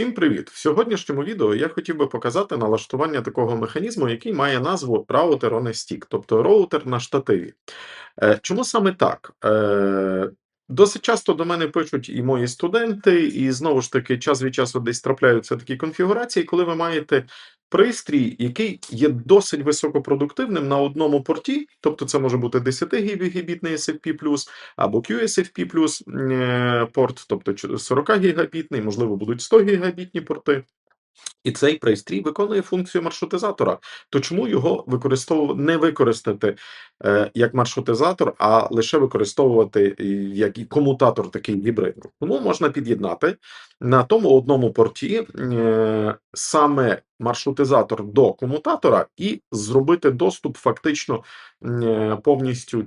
Всім привіт! В сьогоднішньому відео я хотів би показати налаштування такого механізму, який має назву Router on a Stick, тобто роутер на штативі. Е, Чому саме так? Е, Досить часто до мене пишуть і мої студенти, і знову ж таки, час від часу десь трапляються такі конфігурації, коли ви маєте пристрій, який є досить високопродуктивним на одному порті, тобто це може бути 10 гігабітний SFP+, або QSFP+, е, порт, тобто 40 гігабітний, можливо, будуть 100 гігабітні порти. І цей пристрій виконує функцію маршрутизатора. То чому його використовувати не використати е, як маршрутизатор, а лише використовувати як і комутатор такий гібридний? Тому можна під'єднати на тому одному порті е, саме маршрутизатор до комутатора і зробити доступ фактично е, повністю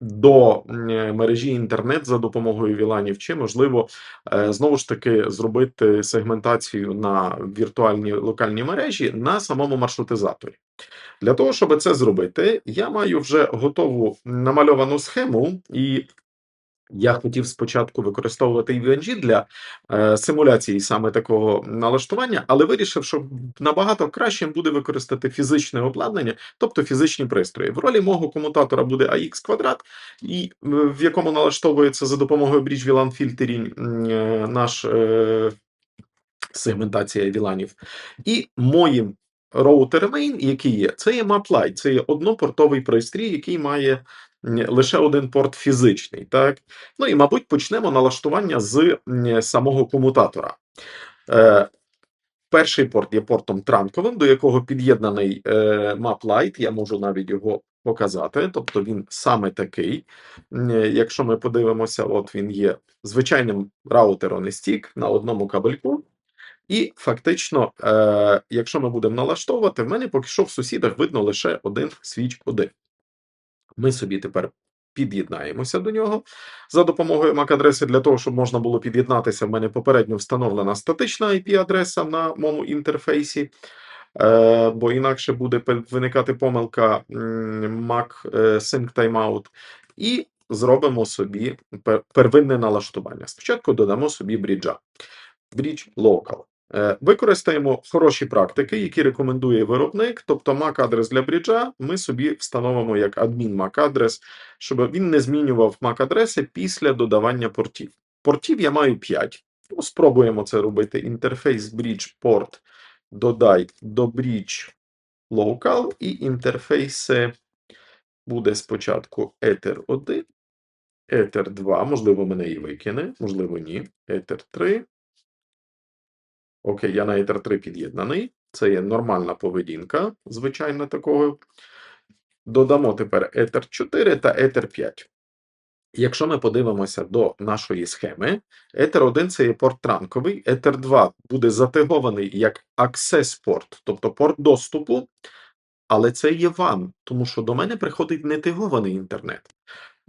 до е, мережі інтернет за допомогою віланів, чи можливо е, знову ж таки зробити сегментацію на віртуальні локальні мережі на самому маршрутизаторі. Для того, щоб це зробити, я маю вже готову намальовану схему, і я хотів спочатку використовувати EVNG для е, симуляції саме такого налаштування, але вирішив, що набагато краще буде використати фізичне обладнання, тобто фізичні пристрої. В ролі мого комутатора буде AX квадрат, і е, в якому налаштовується за допомогою Bridge VLAN Filtering е, наш е, сегментація VLANів. І моїм роутер main, який є, це є MapLight, це є однопортовий пристрій, який має лише один порт фізичний. Так? Ну і, мабуть, почнемо налаштування з самого комутатора. Е, Перший порт є портом транковим, до якого під'єднаний е, MapLight, я можу навіть його показати. Тобто він саме такий. Якщо ми подивимося, от він є звичайним раутером і стік на одному кабельку. І фактично, е, якщо ми будемо налаштовувати, в мене поки що в сусідах видно лише один свіч 1. Ми собі тепер під'єднаємося до нього за допомогою MAC-адреси. Для того, щоб можна було під'єднатися, в мене попередньо встановлена статична IP-адреса на моєму інтерфейсі. Е, бо інакше буде виникати помилка Mac е, Sync Timeout. І зробимо собі первинне налаштування. Спочатку додамо собі бріджа. Bridge Local. Е, використаємо хороші практики, які рекомендує виробник, тобто MAC-адрес для бріджа ми собі встановимо як адмін MAC-адрес, щоб він не змінював MAC-адреси після додавання портів. Портів я маю 5. Ну, Спробуємо це робити. Інтерфейс Bridge Port додай до Bridge Local, і інтерфейси буде спочатку Ether 1, Ether 2, можливо, мене і викине, можливо, ні. Ether 3. Окей, я на Ether 3 під'єднаний. Це є нормальна поведінка, звичайно, такого. Додамо тепер Ether 4 та Ether 5. Якщо ми подивимося до нашої схеми, Ether 1 це є порт транковий, Ether 2 буде затегований як Access порт, тобто порт доступу, але це є WAN, тому що до мене приходить нетегований інтернет.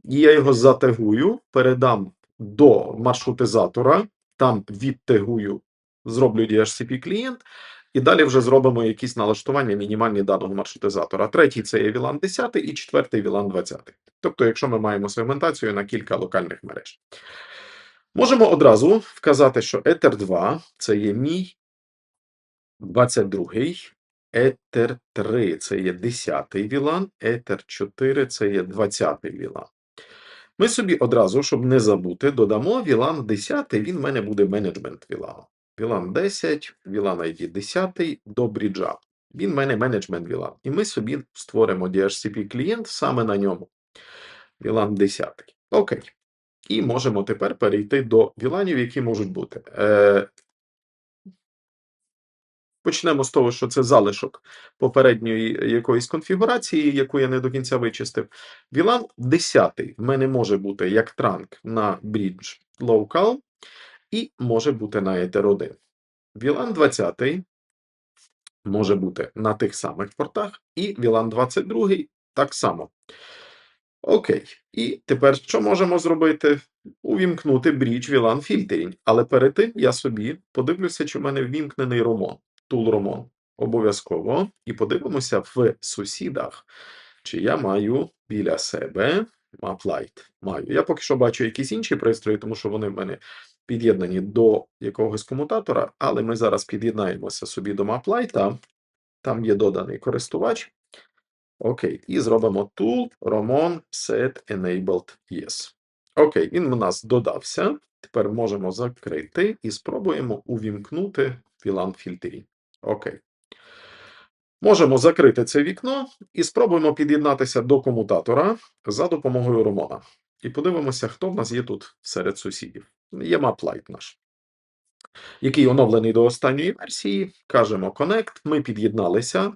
І я його затегую, передам до маршрутизатора, там відтегую зроблю DHCP клієнт, і далі вже зробимо якісь налаштування мінімальні даного маршрутизатора. Третій це є VLAN 10 і четвертий VLAN 20. Тобто, якщо ми маємо сегментацію на кілька локальних мереж. Можемо одразу вказати, що Ether 2 це є мій 22-й, Ether 3 це є 10-й VLAN, Ether 4 це є 20-й VLAN. Ми собі одразу, щоб не забути, додамо VLAN 10, він в мене буде менеджмент VLAN. VLAN 10, VLAN ID 10 до бріджа. Він в мене менеджмент VLAN. І ми собі створимо DHCP клієнт саме на ньому. VLAN 10. Окей. І можемо тепер перейти до VLANів, які можуть бути. Е, Почнемо з того, що це залишок попередньої якоїсь конфігурації, яку я не до кінця вичистив. VLAN 10 в мене може бути як транк на Bridge Local, і може бути на Ether 1. VLAN 20 може бути на тих самих портах, і VLAN 22 так само. Окей. І тепер що можемо зробити? Увімкнути Bridge VLAN Filtering. Але перед тим я собі подивлюся, чи в мене ввімкнений Ромон, Tool Ромон. Обов'язково. І подивимося в сусідах, чи я маю біля себе Maplight маю. Я поки що бачу якісь інші пристрої, тому що вони в мене під'єднані до якогось комутатора, але ми зараз під'єднаємося собі до Maplight. Там є доданий користувач. Окей, і зробимо tool Romon set enabled yes. Окей, він у нас додався. Тепер можемо закрити і спробуємо увімкнути VLAN фільтрі. Окей. Можемо закрити це вікно і спробуємо під'єднатися до комутатора за допомогою Ромона. І подивимося, хто в нас є тут серед сусідів. Є Maplight наш, який оновлений до останньої версії. Кажемо Connect. Ми під'єдналися.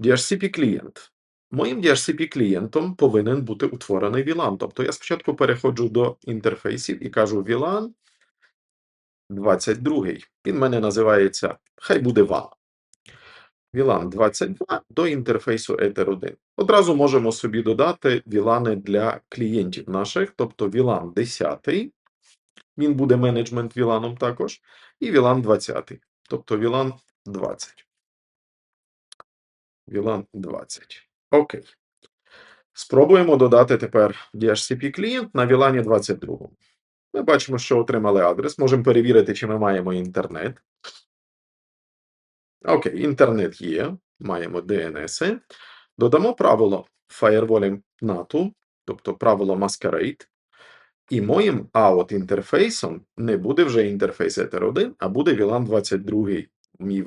DHCP клієнт. Моїм DHCP клієнтом повинен бути утворений VLAN. Тобто я спочатку переходжу до інтерфейсів і кажу VLAN 22. Він мене називається, хай буде WAN. VLAN 22 до інтерфейсу Ether 1. Одразу можемо собі додати VLAN для клієнтів наших, тобто VLAN 10, він буде менеджмент VLAN також, і VLAN 20, тобто VLAN 20. VLAN 20. Окей. Спробуємо додати тепер DHCP клієнт на VLAN 22. Ми бачимо, що отримали адрес. Можемо перевірити, чи ми маємо інтернет. Окей, інтернет є. Маємо DNS. Додамо правило firewall NAT, тобто правило Masquerade. І моїм out інтерфейсом не буде вже інтерфейс Ether 1, а буде VLAN 22 мій.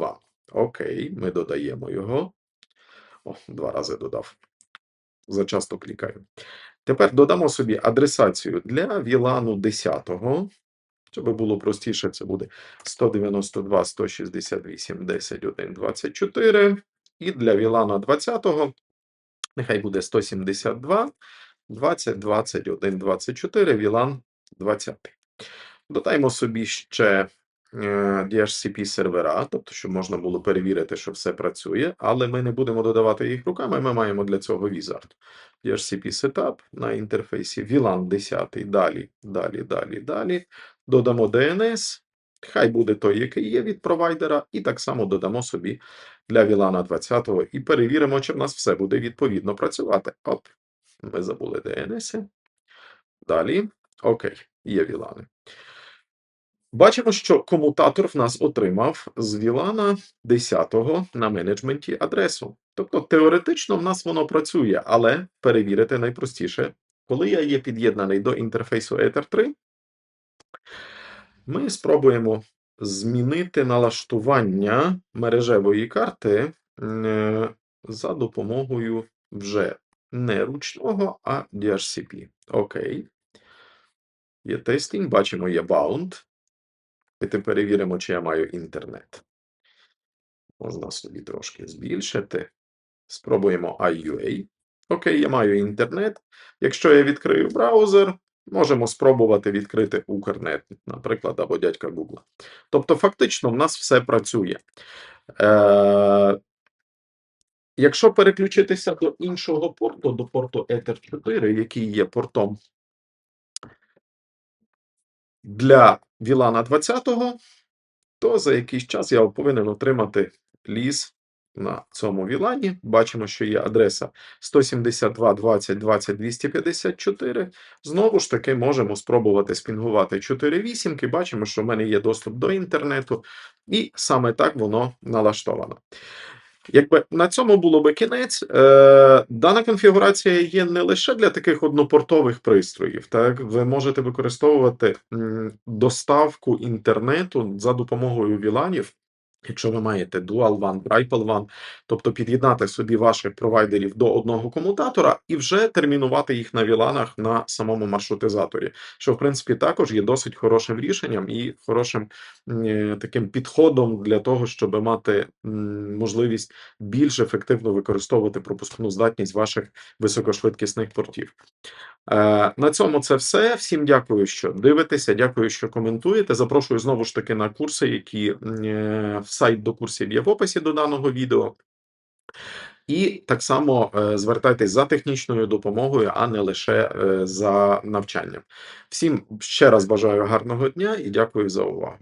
Окей, ми додаємо його. О, два рази додав. Зачасто клікаю. Тепер додамо собі адресацію для VLAN 10. Щоб було простіше, це буде 192, 168, 10, 1, 24. І для VLAN 20 нехай буде 172, 20, 21, 24, VLAN 20. Додаємо собі ще DHCP сервера, тобто, щоб можна було перевірити, що все працює, але ми не будемо додавати їх руками, ми маємо для цього Wizard. DHCP Setup на інтерфейсі VLAN 10, далі, далі, далі, далі. Додамо DNS, хай буде той, який є від провайдера, і так само додамо собі для VLAN 20 і перевіримо, чи в нас все буде відповідно працювати. Оп, ми забули DNS. Далі, окей, є VLAN. Бачимо, що комутатор в нас отримав з VLAN 10 на менеджменті адресу. Тобто, теоретично в нас воно працює, але перевірити найпростіше, коли я є під'єднаний до інтерфейсу Ether 3, ми спробуємо змінити налаштування мережевої карти е, за допомогою вже не ручного, а DHCP. Окей. Є тестінг, бачимо, є bound. Давайте перевіримо, чи я маю інтернет. Можна собі трошки збільшити. Спробуємо IUA. Окей, я маю інтернет. Якщо я відкрию браузер, можемо спробувати відкрити Укрнет, наприклад, або дядька Google. Тобто, фактично, в нас все працює. Е, Якщо переключитися до іншого порту, до порту Ether 4, який є портом для VLAN 20, то за якийсь час я повинен отримати ліс на цьому VLAN. Бачимо, що є адреса 172 20 20 254. Знову ж таки, можемо спробувати спінгувати 4 вісімки. Бачимо, що в мене є доступ до інтернету, і саме так воно налаштовано. Якби на цьому було би кінець, е, дана конфігурація є не лише для таких однопортових пристроїв, так ви можете використовувати доставку інтернету за допомогою віланів. Якщо ви маєте Dual WAN, Triple WAN, тобто під'єднати собі ваших провайдерів до одного комутатора і вже термінувати їх на віланах на самому маршрутизаторі, що в принципі також є досить хорошим рішенням і хорошим е, таким підходом для того, щоб мати можливість більш ефективно використовувати пропускну здатність ваших високошвидкісних портів. Е, На цьому це все. Всім дякую, що дивитеся. Дякую, що коментуєте. Запрошую знову ж таки на курси, які е, в сайт до курсів є в описі до даного відео. І так само е, звертайтесь за технічною допомогою, а не лише за навчанням. Всім ще раз бажаю гарного дня і дякую за увагу.